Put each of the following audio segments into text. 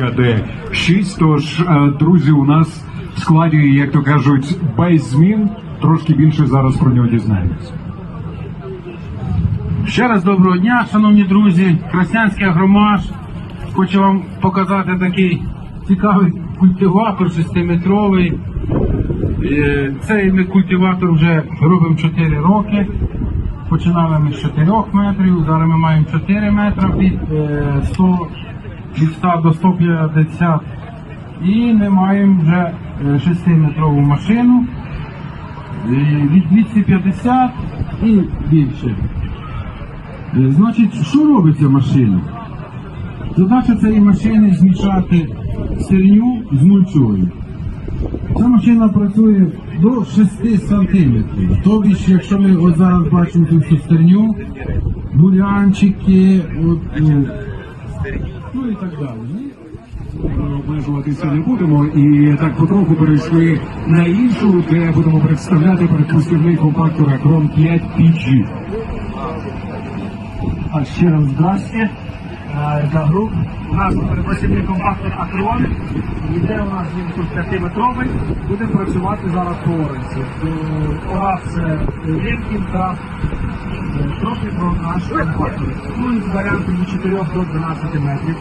КД-6. Тож, е, друзі, у нас в складі, як то кажуть, без змін. Трошки більше зараз про нього дізнаємося. Ще раз доброго дня, шановні друзі. Краснянський агромаш. Хочу вам показати такий цікавий культиватор 6-метровий. Е, Цей ми культиватор вже робимо 4 роки. Починали ми з 4 метрів, зараз ми маємо 4 метри від е, 100, від 100 до 150. І ми маємо вже 6-метрову машину е, від 250 і більше. Е, Значить, що робить ця машина? Задача цієї машини змішати сирню з мульчою. Ця машина працює до 6 сантиметрів. Тобто, якщо ми от зараз бачимо цю всю сирню, бурянчики, от, ну, ну і так далі. Обмежуватися не будемо і так потроху перейшли на іншу, де будемо представляти передпусківний компактор Акрон 5 PG. А ще раз здрасте. Е, груп. У нас передбачений компактор Акрон. Іде у нас він тут 5-метровий. Будемо працювати зараз по оранці. У нас е, Лінкін та е, трохи про наш компактор. Ну і з варіантом від 4 до 12 метрів.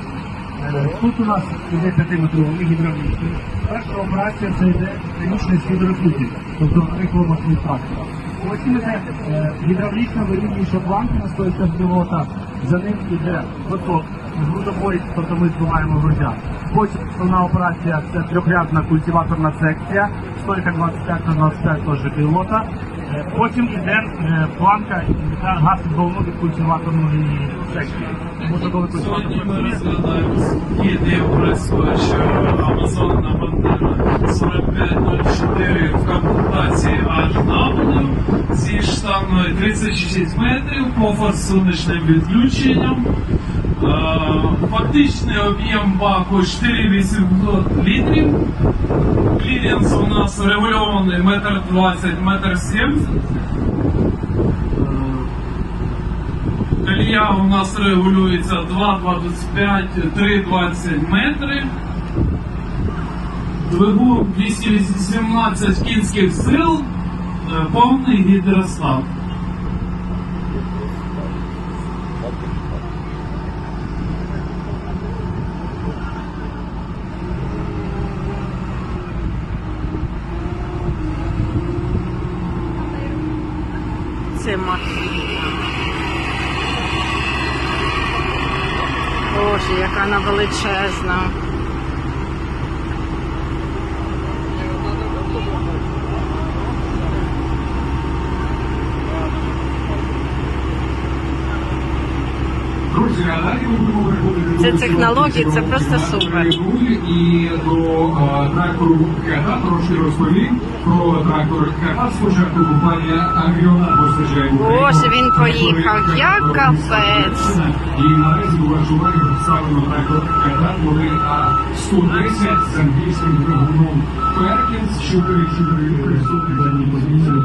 Е, Тут у нас іде 5-метровий гідравлічний. Перша операція це йде механічний східорозпутник, тобто рихломасний трактора. Потім іде е, гідравлічна вирівнююча планка на стойках пілота. За ним іде готов грудобой, тобто ми збиваємо грудя. Потім основна операція це трьохрядна культиваторна секція, стойка 25 на 25 теж пілота. Е, Потім іде е, планка, яка гасить волну від культиваторної секції. Тому коли культиватор розглядаємо є де працює, що Амазонна Бандера 4504 в комплектації HW зі штангою 36 метрів по форсуночним відключенням. Е, Фактичний об'єм баку 4800 літрів. Кліренс у нас регульований 1,20 метр 70 Колія у нас регулюється 2,25, 3,20 метри. Двигун 218 кінських сил, е, повний гідростат. Це машина. Боже, яка вона величезна. Друзі, а далі ми будемо переходити Це технології, це просто супер. І до трактору КХ трошки розповім про трактор КХ. Спочатку компанія Агріона постачає Боже, він поїхав, як капець. І наразі у вашій увазі представлено трактор КХ модель А110 з англійським двигуном Перкінс, що присутні в даній позиції.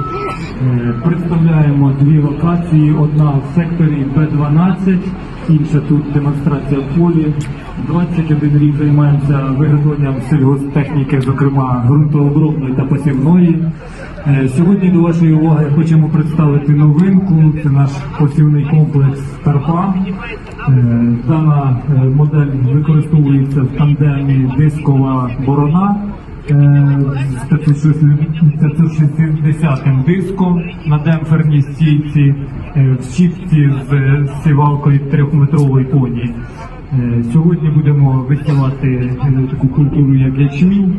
Представляємо дві локації: одна в секторі Б12, інша тут демонстрація в полі. 21 рік займаємося виготовленням сільгосптехніки, зокрема ґрунтообробної та посівної. Е, Сьогодні до вашої уваги хочемо представити новинку. Це наш посівний комплекс Тарпа. Е, Дана е, модель використовується в тандемі дискова борона з 560 диском на демпферній стійці в сітці з е, сівалкою трьохметрової поні. Е, Сьогодні будемо висівати е, таку культуру, як ячмінь.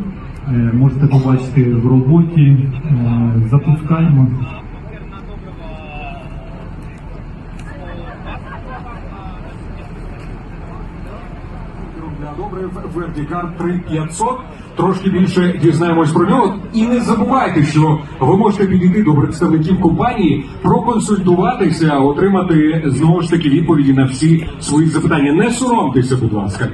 Е, Можете побачити в роботі. Е, Запускаємо. Добре, Вертикар 3500. Трошки більше дізнаємось про нього. І не забувайте, що ви можете підійти до представників компанії, проконсультуватися, отримати знову ж таки відповіді на всі свої запитання. Не соромтеся, будь ласка.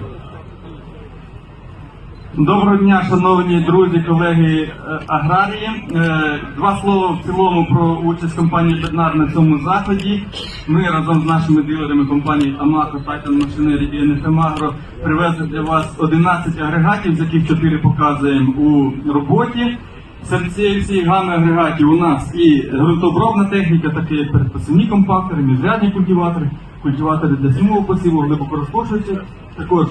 Доброго дня, шановні друзі, колеги е, аграрії. Е, Два слова в цілому про участь компанії Беднар на цьому заході. Ми разом з нашими дилерами компанії Амако, Titan Machinery і Agro привезли для вас 11 агрегатів, з яких 4 показуємо у роботі. Серед цієї всієї гами агрегатів у нас і ґрунтообробна техніка, такі як передпосівні компактори, міжрядні культиватори, культиватори для зимового посіву, глибоко розпошуючих. Також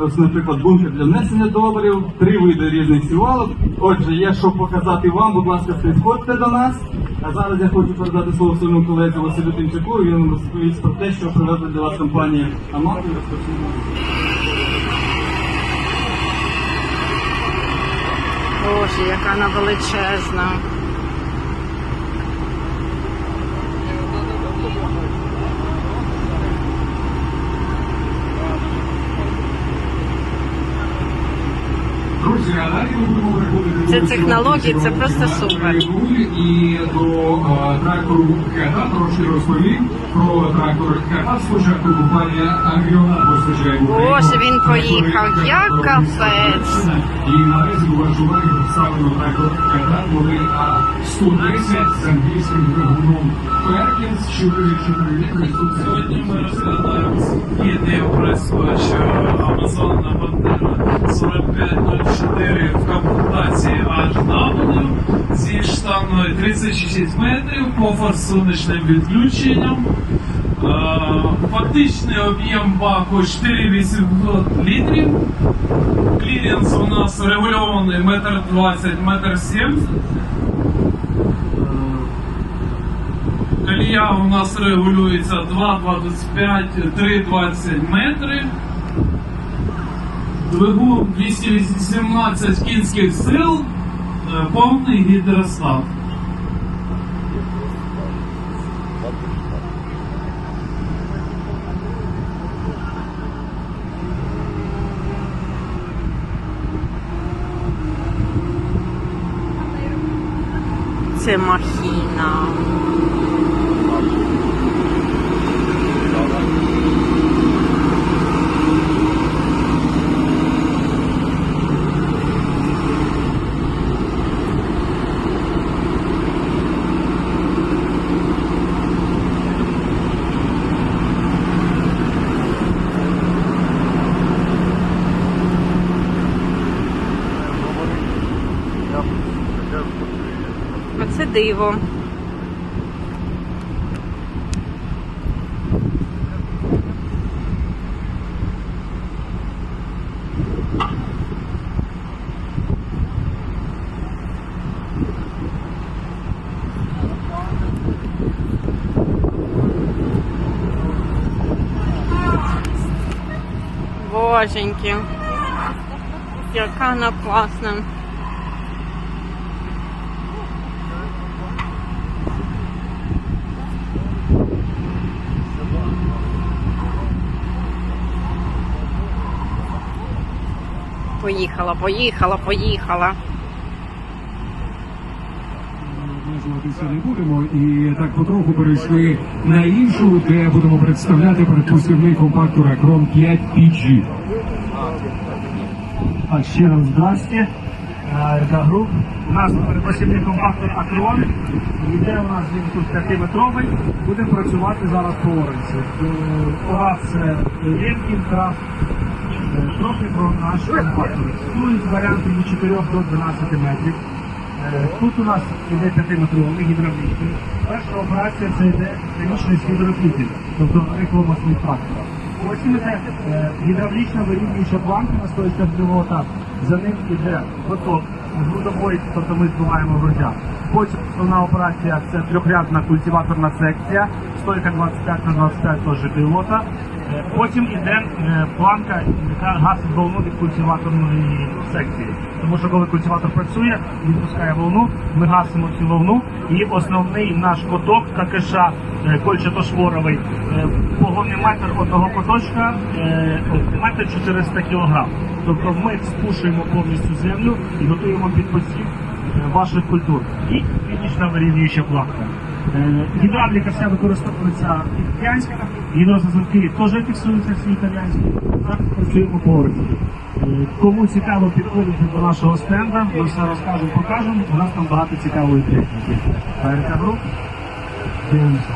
Ось, наприклад, бункер для внесення добрив, три види різних сівалок. Отже, є що показати вам, будь ласка, підходьте до нас. А зараз я хочу передати слово своєму колезі Василю Тимчаку. і Він розповість про те, що привезли для вас компанія розпочнемо. Боже, яка вона величезна. Друзі, а далі ми будемо переходити Це технології, це просто супер. І до трактору Хета трошки розповім про трактор Хета. Спочатку компанія Агріона постачає Боже, він поїхав, як капець. І наразі у вашій представлено Хета модель А110 з англійським двигуном Перкінс 4 Сьогодні ми розглядаємо відео присвоюючи Amazon на Бандера 4504 в комплектації HW зі штангою 36 метрів по форсуночним відключенням. Фактичний об'єм баку 4800 літрів. Кліренс у нас регульований 1,20 м, 1,70 м. Колія у нас регулюється 2,25, 3,20 метри. Двигун 218 кінських сил, е, повний гідростат. Це махіна. Диво. Боженьки. Яка вона класна. Поїхала, поїхала, поїхала. Не будемо і так потроху перейшли на іншу, де будемо представляти передпосівний компактор Acron 5 PG. А ще раз здрасте. Груп. У нас передпосівний компактор Акрон. Йде у нас він тут 5-метровий. Будемо працювати зараз по оранці. Пора це Лємкін, крафт. Трохи про наш компактор. Існують варіанти від 4 до 12 метрів. Е, Тут у нас іде 5-метровий гідравлічний. Перша операція це йде хімічний свідроклітів, тобто рихломасний трактор. Потім іде е, гідравлічна вирівнююча планка на стоїчках другого. За ним іде поток грудової, тобто ми збиваємо грудя. Потім основна операція це трьохрядна культиваторна секція, стойка 25 на 25 теж пілота. Потім іде е, планка, яка гасить волну від культиваторної секції. Тому що коли культиватор працює, він пускає волну, ми гасимо цю волну, і основний наш коток ККШ е, кольчато-шворовий, е, погонний метр одного коточка метр 400 кг. Тобто ми спушуємо повністю землю і готуємо під посів ваших культур. І фінішна вирівнююча планка. Гідравліка вся використовується італіянська, гідросазовки теж фіксуються всі італійські. Зараз працюємо поверхні. Е, Кому цікаво, підходити до нашого стенда, ми все розкажемо, покажемо. У нас там багато цікавої техніки. АРК груп. Дивимося.